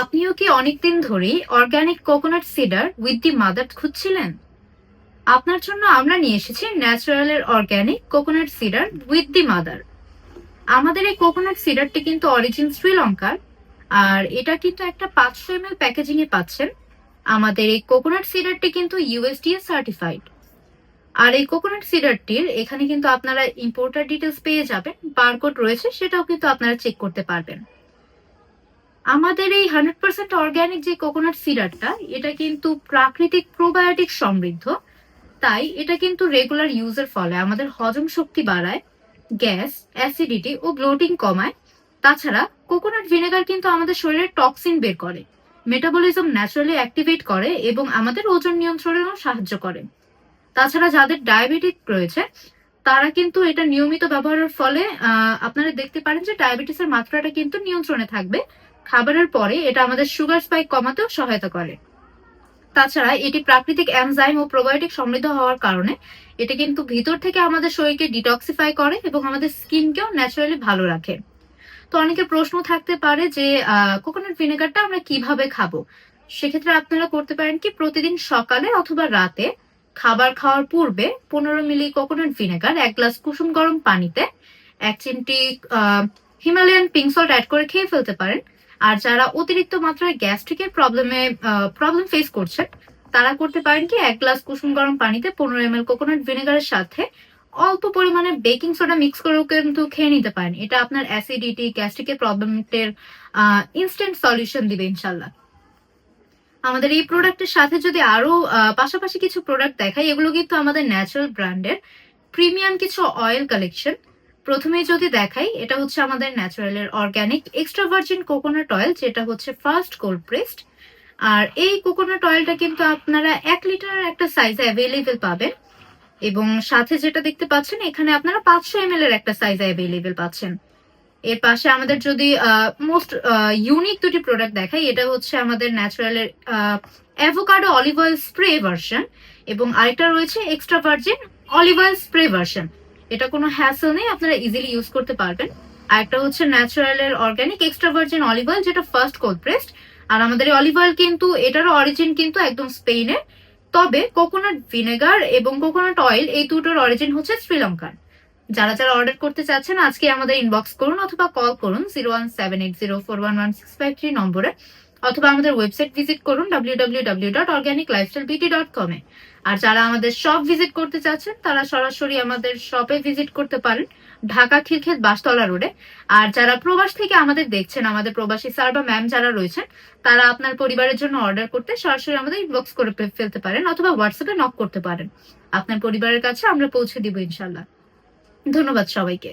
আপনিও কি অনেকদিন ধরেই organic coconut cider with the mother খুঁজছিলেন? আপনার জন্য আমরা নিয়ে এসেছি ন্যাচারালের organic coconut cider with the mother আমাদের এই কোকোনাট সিডারটি কিন্তু অরিজিন শ্রীলঙ্কার, আর এটা কিন্তু একটা পাঁচশো এম এল প্যাকেজিং এ পাচ্ছেন। আমাদের এই কোকোনাট সিডারটি কিন্তু ইউএসডিএ সার্টিফাইড আর এই কোকোনাট সিডারটির এখানে কিন্তু আপনারা ইম্পোর্টার ডিটেলস পেয়ে যাবেন বারকোড রয়েছে, সেটাও কিন্তু আপনারা চেক করতে পারবেন। আমাদের এই হান্ড্রেড পার্সেন্ট অর্গ্যানিক যে কোকোনাট সিডারটা এটা কিন্তু প্রাকৃতিক প্রোবায়োটিক সমৃদ্ধ। তাই এটা কিন্তু রেগুলার ইউজের ফলে আমাদের হজম শক্তি বাড়ায় গ্যাস অ্যাসিডিটি ও ব্লোটিং কমায়। তাছাড়া কোকোনাট ভিনেগার কিন্তু আমাদের শরীরে টক্সিন বের করে মেটাবলিজম ন্যাচারালি অ্যাক্টিভেট করে এবং আমাদের ওজন নিয়ন্ত্রণেও সাহায্য করে। তাছাড়া যাদের ডায়াবেটিস রয়েছে, তারা কিন্তু এটা নিয়মিত ব্যবহারের ফলে আপনারা দেখতে পারেন যে ডায়াবেটিসের মাত্রাটা কিন্তু নিয়ন্ত্রণে থাকবে। খাবারের পরে এটা আমাদের সুগার স্পাইক কমাতেও সহায়তা করে। তাছাড়া এটি প্রাকৃতিক এনজাইম ও প্রোবায়োটিক সমৃদ্ধ হওয়ার কারণে এটা কিন্তু ভিতর থেকে আমাদের শরীরকে ডিটক্সিফাই করে এবং আমাদের স্কিনকেও ন্যাচারালি ভালো রাখে। তো অনেকের প্রশ্ন থাকতে পারে যে কোকোনাট ভিনেগারটা আমরা কীভাবে খাব? সেক্ষেত্রে আপনারা করতে পারেন কি, প্রতিদিন সকালে অথবা রাতে খাবার খাওয়ার পূর্বে পনেরো মিলি কোকোনাট ভিনেগার এক গ্লাস কুসুম গরম পানিতে, এক চিমটি হিমালয়ান পিঙ্ক সল্ট অ্যাড করে খেয়ে ফেলতে পারেন। আর যারা অতিরিক্ত মাত্রায় গ্যাস্ট্রিকের প্রবলেমে প্রবলেম ফেস করছেন তারা করতে পারেন কি, এক গ্লাস কুসুম গরম পানিতে পনেরো এম এল কোকোনাট ভিনেগারের সাথে অল্প পরিমাণে বেকিং সোডা মিক্স করেও কিন্তু খেয়ে নিতে পারেন। এটা আপনার অ্যাসিডিটি গ্যাস্ট্রিকের প্রবলেমের ইনস্ট্যান্ট সলিউশন দিবে ইনশাল্লাহ আমাদের এই প্রোডাক্টের সাথে যদি আরও পাশাপাশি কিছু প্রোডাক্ট দেখাই, এগুলো কিন্তু আমাদের ন্যাচারাল ব্র্যান্ডের প্রিমিয়াম কিছু অয়েল কালেকশন প্রথমে যদি দেখাই, এটা হচ্ছে আমাদের ন্যাচারালের organic extra virgin coconut oil যেটা হচ্ছে ফার্স্ট কোল্ড প্রেসড আর এই কোকোনাট অয়েলটা কিন্তু আপনারা এক লিটার একটা সাইজে অ্যাভেলেবেল পাবেন। এবং সাথে যেটা দেখতে পাচ্ছেন, এখানে আপনারা পাঁচশো এম এর একটা সাইজ অ্যাভেলেবেল পাচ্ছেন। এর পাশে আমাদের যদি মোস্ট ইউনিক দুটি প্রোডাক্ট দেখাই, এটা হচ্ছে আমাদের ন্যাচারালের avocado olive oil spray version এবং আরেকটা রয়েছে extra virgin olive oil spray version এটা কোনো হ্যাসেল নেই, আপনারা ইজিলি ইউজ করতে পারবেন। আর একটা হচ্ছে ন্যাচারালের organic extra virgin olive oil যেটা ফার্স্ট কোল্ড প্রেসড আর আমাদের এই অলিভ অয়েল কিন্তু, এটারও অরিজিন কিন্তু একদম স্পেনের তবে কোকোনাট ভিনেগার এবং কোকোনাট অয়েল এই দুটোর অরিজিন হচ্ছে শ্রীলঙ্কার। যারা যারা অর্ডার করতে চাচ্ছেন, আজকে আমাদের ইনবক্স করুন অথবা কল করুন zero one seven eight zero four one one six five three নম্বরে। অথবা আমাদের ওয়েবসাইট ভিজিট করুন ডাব্লিউ ডাব্লিউ ডট ডট কমে আর যারা আমাদের শপ ভিজিট করতে চাচ্ছেন, তারা সরাসরি আমাদের শপে ভিজিট করতে পারেন ঢাকা খিলক্ষেত বাসতলা রোডে আর যারা প্রবাস থেকে আমাদের দেখছেন, আমাদের প্রবাসী স্যার বা ম্যাম যারা রয়েছেন, তারা আপনার পরিবারের জন্য অর্ডার করতে সরাসরি আমাদের ইনবক্স করে ফেলতে পারেন অথবা হোয়াটসঅ্যাপে নক করতে পারেন। আপনার পরিবারের কাছে আমরা পৌঁছে দিব ইনশাল্লাহ ধন্যবাদ সবাইকে।